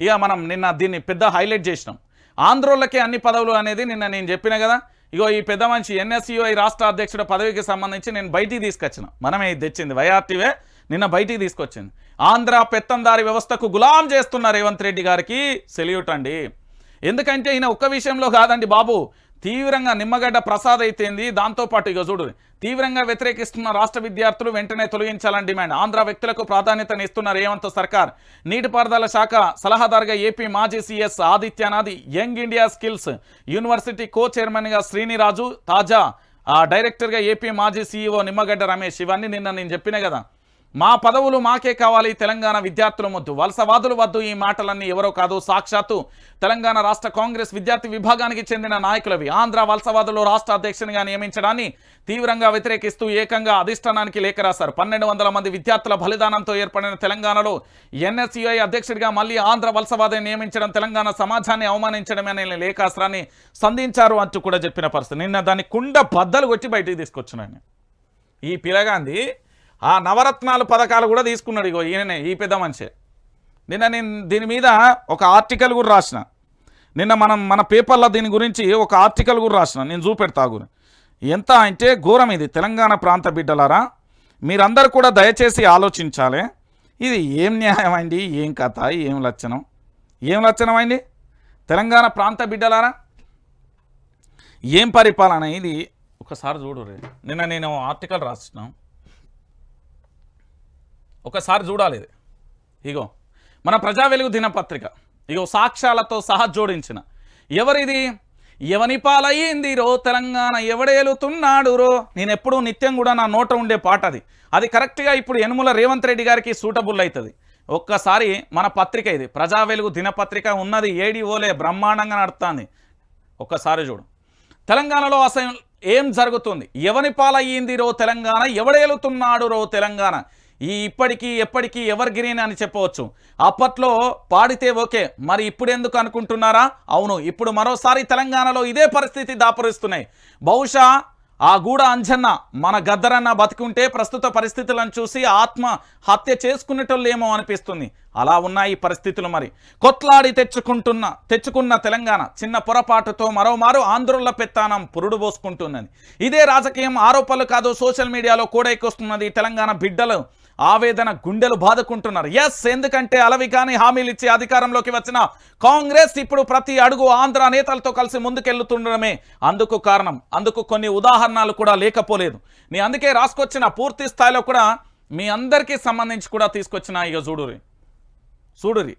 ఇక మనం నిన్న దీన్ని పెద్ద హైలైట్ చేసినాం. ఆంధ్రోళ్ళకే అన్ని పదవులు అనేది నిన్న నేను చెప్పిన కదా? ఇగో ఈ పెద్ద మనిషి ఎన్ఎస్యుఐ రాష్ట్ర అధ్యక్షుడు పదవికి సంబంధించి నేను బయటికి తీసుకొచ్చిన. మనమే తెచ్చింది. వైఆర్టీవే నిన్న బయటికి తీసుకొచ్చింది. ఆంధ్ర పెత్తందారి వ్యవస్థకు గులాం చేస్తున్న రేవంత్ రెడ్డి గారికి సెల్యూట్ అండి. ఎందుకంటే ఈయన ఒక్క విషయంలో కాదండి బాబు. తీవ్రంగా నిమ్మగడ్డ ప్రసాద్ అయితేంది దాంతోపాటు ఇక చూడు తీవ్రంగా వ్యతిరేకిస్తున్న రాష్ట్ర విద్యార్థులు వెంటనే తొలగించాలని డిమాండ్. ఆంధ్ర వ్యక్తులకు ప్రాధాన్యతనిస్తున్న రేవంత్ సర్కార్ నీటిపారుదల శాఖ సలహాదారుగా ఏపీ మాజీ CS Adityanath young India skills university co చైర్మన్గా శ్రీనిరాజు తాజా ఆ, డైరెక్టర్గా ఏపీ మాజీ సీఈఓ నిమ్మగడ్డ రమేష్. ఇవన్నీ నిన్న నేను చెప్పిన కదా. మా పదవులు మాకే కావాలి తెలంగాణ విద్యార్థుల వద్దు వలసవాదులు వద్దు ఈ మాటలన్నీ ఎవరో కాదు సాక్షాత్తు తెలంగాణ రాష్ట్ర కాంగ్రెస్ విద్యార్థి విభాగానికి చెందిన నాయకులవి. ఆంధ్ర వలసవాదులు రాష్ట్ర అధ్యక్షునిగా నియమించడాన్ని తీవ్రంగా వ్యతిరేకిస్తూ ఏకంగా అధిష్టానానికి లేఖ రాశారు. పన్నెండు వందల మంది విద్యార్థుల బలిదానంతో ఏర్పడిన తెలంగాణలో ఎన్ఎస్యుఐ అధ్యక్షుడిగా మళ్ళీ ఆంధ్ర వలసవాదిని నియమించడం తెలంగాణ సమాజాన్ని అవమానించడమే అనే లేఖాస్త్రాన్ని సంధించారు అంటూ కూడా చెప్పిన పరిస్థితి. నిన్న దాన్ని కుండ బద్దలు కొట్టి బయటికి తీసుకొచ్చిన ఈ పిలగాంది ఆ నవరత్నాలు పథకాలు కూడా తీసుకున్నాడు ఇగో ఈయననే ఈ పెద్ద మనిషే. నిన్న నేను దీని మీద ఒక ఆర్టికల్ కూడా రాసిన. నిన్న మనం మన పేపర్లో దీని గురించి ఒక ఆర్టికల్ కూడా రాసిన. నేను చూపెడతాగుని ఎంత అంటే ఘోరం ఇది తెలంగాణ ప్రాంత బిడ్డలారా. మీరందరూ కూడా దయచేసి ఆలోచించాలి. ఇది ఏం న్యాయం అండి? ఏం కథ? ఏం లక్షణం ఏం లక్షణం అండి? తెలంగాణ ప్రాంత బిడ్డలారా. ఏం పరిపాలన ఇది? ఒకసారి చూడు రే. నిన్న నేను ఆర్టికల్ రాసిన. ఒకసారి చూడాలి ఇది. ఇగో మన ప్రజా వెలుగు దినపత్రిక. ఇగో సాక్ష్యాలతో సహా జోడించిన. ఎవరిది? ఎవని పాలయ్యింది రో తెలంగాణ? ఎవడేలుతున్నాడు రో? నేను ఎప్పుడూ నిత్యం కూడా నా నోట ఉండే పాట అది. అది కరెక్ట్గా ఇప్పుడు యనుమల రేవంత్ రెడ్డి గారికి సూటబుల్ అవుతుంది ఒక్కసారి మన పత్రిక ఇది. ప్రజా వెలుగు దినపత్రిక ఉన్నది ఏడి ఓలే బ్రహ్మాండంగా నడుతుంది. ఒక్కసారి చూడు. తెలంగాణలో అసలు ఏం జరుగుతుంది? ఎవని పాలయ్యింది రో తెలంగాణ? ఎవడేలుతున్నాడు రో తెలంగాణ? ఈ ఇప్పటికీ ఎప్పటికీ ఎవర్ గ్రీన్ అని చెప్పవచ్చు. అప్పట్లో పాడితే ఓకే మరి ఇప్పుడు ఎందుకు అనుకుంటున్నారా? అవును ఇప్పుడు మరోసారి తెలంగాణలో ఇదే పరిస్థితి దాపరిస్తున్నాయి. బహుశా ఆ గూడ అంజన్న మన గద్దరన్న బతికుంటే ప్రస్తుత పరిస్థితులను చూసి ఆత్మ హత్య చేసుకునేటోళ్ళేమో అనిపిస్తుంది. అలా ఉన్నాయి పరిస్థితులు మరి. కొట్లాడి తెచ్చుకుంటున్న తెచ్చుకున్న తెలంగాణ చిన్న పొరపాటుతో మరోమారు ఆంధ్రుల పెత్తానం పురుడు పోసుకుంటున్నది. ఇదే రాజకీయం ఆరోపణలు కాదు సోషల్ మీడియాలో కూడా ఎక్కువస్తున్నది తెలంగాణ బిడ్డలు. ఆవేదన గుండెలు బాదుకుంటున్నారు. ఎస్ ఎందుకంటే అలవి కానీ హామీలు ఇచ్చి అధికారంలోకి వచ్చిన కాంగ్రెస్ ఇప్పుడు ప్రతి అడుగు ఆంధ్ర నేతలతో కలిసి ముందుకెళ్తుండడమే అందుకు కారణం. అందుకు కొన్ని ఉదాహరణలు కూడా లేకపోలేదు. నీ అందుకే రాసుకొచ్చిన పూర్తి స్థాయిలో కూడా మీ అందరికీ సంబంధించి కూడా తీసుకొచ్చిన ఇక చూడురి చూడురి